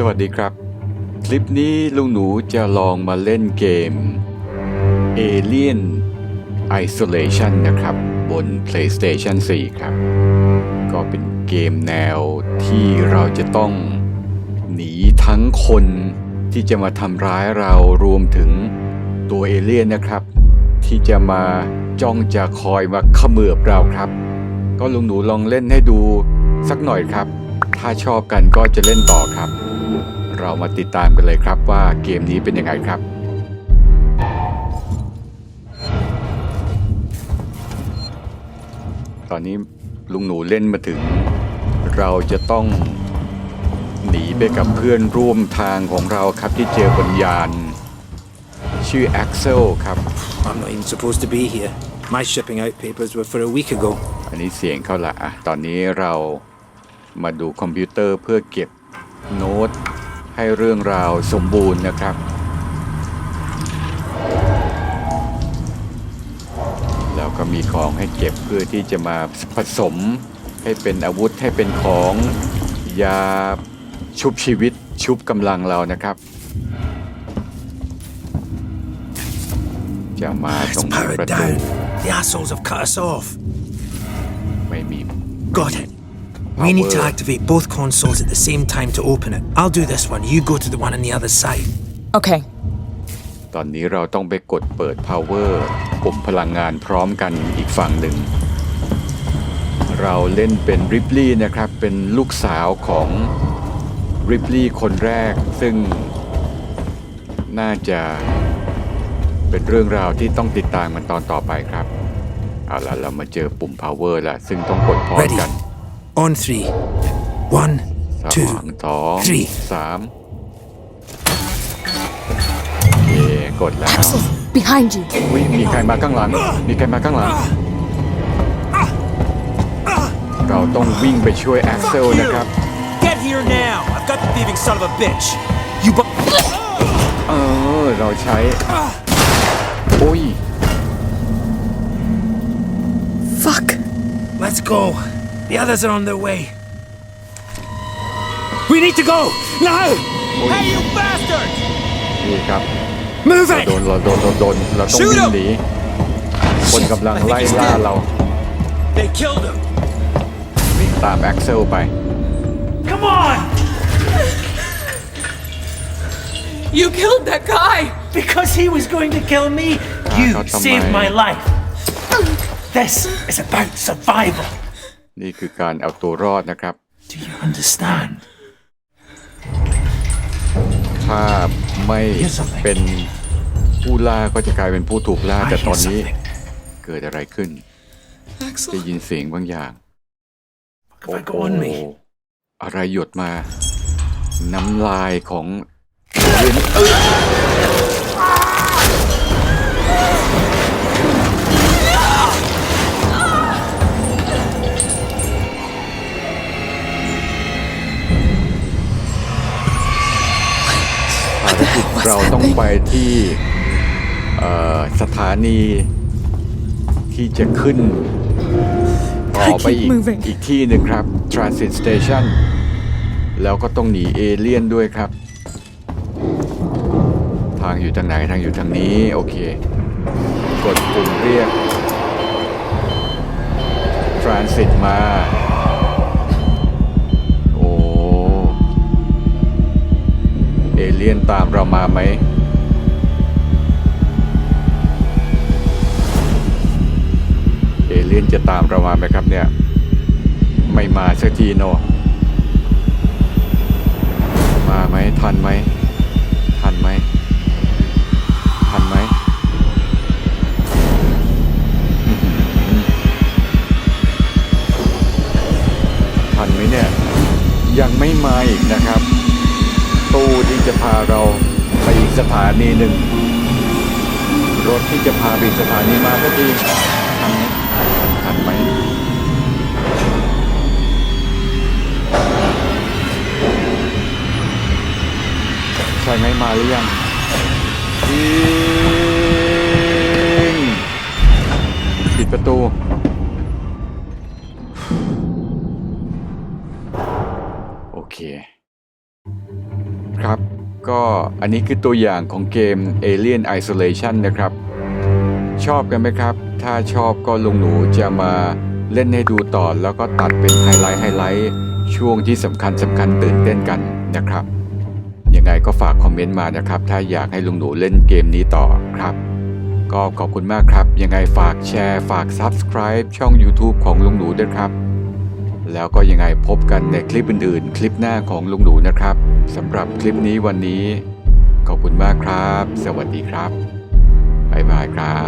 สวัสดีครับ คลิปนี้ลุงหนูจะลองมาเล่นเกม Alien Isolation นะครับ บน PlayStation 4 ครับ ก็เป็นเกมแนวที่เราจะต้องหนีทั้งคนที่จะมาทำร้ายเรารวมถึงตัวเอเลี่ยนนะครับ ที่จะมาจ้องจะคอยมาเขมือบเราครับ ก็ลุงหนูลองเล่นให้ดูสักหน่อยครับ ถ้าชอบกันก็จะเล่นต่อครับ เรามาติดตามกันเลยครับว่าเกมนี้เป็นยังไงครับตอนนี้ลุงหนูเล่นมาถึง เราจะต้องหนีไปกับเพื่อนร่วมทางของเราครับที่เจอบนยาน ชื่อ Axel ครับ I'm not even supposed to be here. My shipping out papers were for a week ago. อันนี้เสียงเขาละอะตอนนี้เรามาดูคอมพิวเตอร์เพื่อเก็บโน้ต ให้เรื่องราวสมบูรณ์นะครับ แล้วก็มีของให้เก็บเพื่อที่จะมาผสมให้เป็นอาวุธให้เป็นของยาชุบชีวิตชุบกำลังเรานะครับ จะมาตร It's งนี้ป powered ระตู down. The assholes have cut us off. ไม่มี Got it. We need to activate both consoles at the same time to open it. I'll do this one. You go to the one on the other side. Okay. ตอนนี้เราต้องไปกดเปิด power ปุ่มพลังงานพร้อมกันอีกฝั่งหนึ่ง เราเล่นเป็นริปลี่นะครับ เป็นลูกสาวของริปลี่คนแรก ซึ่ง น่าจะเป็นเรื่องราวที่ต้องติดตามมันตอนต่อไปครับ เอาล่ะเรามาเจอปุ่ม power แล้วซึ่งต้องกดพร้อม Ready. กัน On three. One, สา two, มสอง three. สามโอเคกดแล้ว Axel, behind you. วิมีใครมาข้างหลัง มีใครมาข้างหลัง เราต้องวิ่งไปช่วยแอ็กเซลนะครับ Get here now! I've got the thieving son of a bitch! You bu- เออ เราใช้ โอ้ย Fuck. Let's go. The others are on their way. We need to go now. Hey, you bastard! นี่ครับ Move เราโด it. น เราโดน เราโดน เราต้อง Shoot วิ่ง him หนี คนกำลังไล่ล่าเรา They killed him! วิ่งตามแอ็กเซลไป Come on. You killed that guy. Because he was going to kill me, Ah, you got the saved mind. my life. This is about survival. นี่คือการเอาตัวรอดนะครับ Do you understand? ถ้าไม่เป็นผู้ล่าก็จะกลายเป็นผู้ถูกล่า I แต่ hear ตอนนี้ something. เกิดอะไรขึ้น ได้ยินเสียงบางอย่าง What have I got on me? อะไรหยดมา น้ำลายของเรียนเออ เราต้องไปที่เอ่อสถานีที่จะขึ้นต่อไปอีก I keep moving. อีกที่หนึ่งครับ Transit Station แล้วก็ต้องหนีเอเลี่ยนด้วยครับ ทางอยู่ทางไหนทางอยู่ทางนี้ โอเค กดปุ่มเรียก Transit มา เอเลี่ยนตามเรามาไหม เอเลี่ยนจะตามเรามาไหมครับเนี่ย ไม่มาสักทีโน มาไหมทันไหม ทันไหม ทันไหม จะพาเราไปอีกสถานีหนึ่ง รถที่จะพาไปสถานีมาสักทีทันไหมทันไหมใช่ไหมมาหรือยังยิงปิดประตูโอเค ครับ ก็อันนี้คือตัวอย่างของเกม Alien Isolation นะครับ ชอบกันไหมครับ ถ้าชอบก็ลุงหนูจะมาเล่นให้ดูต่อแล้วก็ตัดเป็นไฮไลท์ไฮไลท์ช่วงที่สำคัญสำคัญตื่นเต้นกันนะครับ ยังไงก็ฝากคอมเมนต์มานะครับ ถ้าอยากให้ลุงหนูเล่นเกมนี้ต่อครับ ก็ขอบคุณมากครับ ยังไงฝากแชร์ ฝาก Subscribe ช่อง YouTube ของลุงหนูด้วยครับ แล้วก็ยังไงพบกันในคลิปอื่นๆ คลิปหน้าของลุงหนูนะครับสำหรับคลิปนี้วันนี้ ขอบคุณมากครับ สวัสดีครับบ๊ายบายครับ